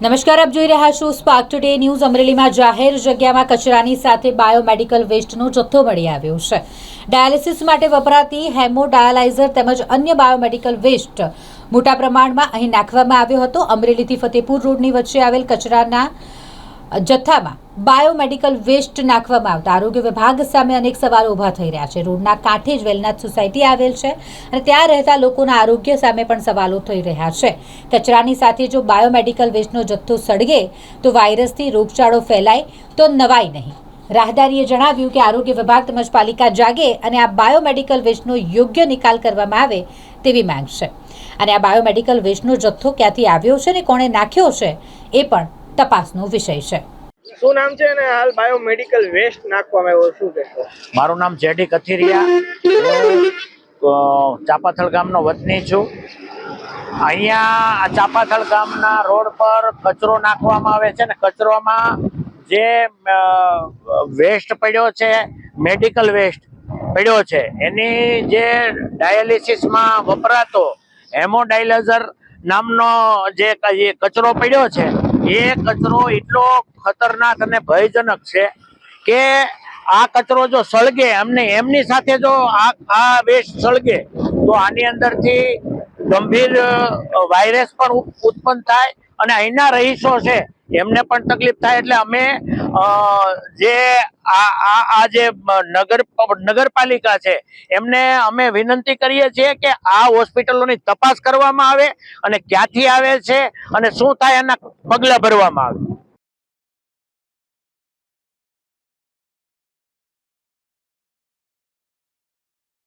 નમસ્કાર, આપ જોઈ રહ્યા છો સ્પાર્ક ટુડે ન્યૂઝ અમરેલીમાં જાહેર જગ્યામાં કચરાની સાથે બાયોમેડિકલ વેસ્ટનો જથ્થો મળી આવ્યો છે. ડાયાલિસિસ માટે વપરાતી હેમો ડાયાલાઇઝર તેમજ અન્ય બાયોમેડિકલ વેસ્ટ મોટા પ્રમાણમાં અહીં નાખવામાં આવ્યો હતો. અમરેલીથી ફતેપુર રોડની વચ્ચે આવેલ કચરાના જથ્થામાં બાયોમેડિકલ વેસ્ટ નાખવામાં આવતા. આરોગ્ય વિભાગ સામે અનેક સવાલો ઊભા થઈ રહ્યા છે. રોડના કાંઠે જ વેલનાથ સોસાયટી આવેલ છે અને ત્યાં રહેતા લોકોના આરોગ્ય સામે પણ સવાલો થઈ રહ્યા છે. કચરાની સાથે જો બાયોમેડિકલ વેસ્ટનો જથ્થો સળગે તો વાયરસથી રોગચાળો ફેલાય તો નવાય નહીં. રાહદારીએ જણાવ્યું કે આરોગ્ય વિભાગ તેમજ પાલિકા જાગે અને આ બાયોમેડિકલ વેસ્ટનો યોગ્ય નિકાલ કરવામાં આવે તેવી માંગ છે. અને આ બાયોમેડિકલ વેસ્ટનો જથ્થો ક્યાંથી આવ્યો છે અને કોણે નાખ્યો છે એ પણ તપાસનો વિષય છે. શું નામ છે અને હાલ બાયોમેડિકલ વેસ્ટ નાખવામાં આવ્યો શું કહેશો? મારું નામ જેડી કથિરિયા. ચાપાથળ ગામનો વતની છું. અહીંયા આ ચાપાથળ ગામના રોડ પર કચરો નાખવામાં આવે છે ને કચરોમાં જે વેસ્ટ પડ્યો છે મેડિકલ વેસ્ટ પડ્યો છે એની જે ડાયાલિસિસમાં વપરાતો હેમોડાયલાઇઝર નામનો જે ક- જે કચરો પડ્યો છે એ કચરો એટલો ખતરનાક અને ભયજનક છે કે આ કચરો જો સળગે એમને એમની સાથે જો આ આ વેસ્ટ સળગે, તો આની અંદરથી ગંભીર વાયરસ પણ ઉત્પન્ન થાય અને અહીંના રહીશો છે, એમને પણ તકલીફ થાય એટલે અમે જે આ જે નગર, નગરપાલિકા છે, એમને અમે વિનંતી કરીએ છીએ કે આ હોસ્પિટલોની તપાસ કરવામાં આવે અને ક્યાંથી આવે છે અને શું થાય એના પગલાં ભરવામાં આવે.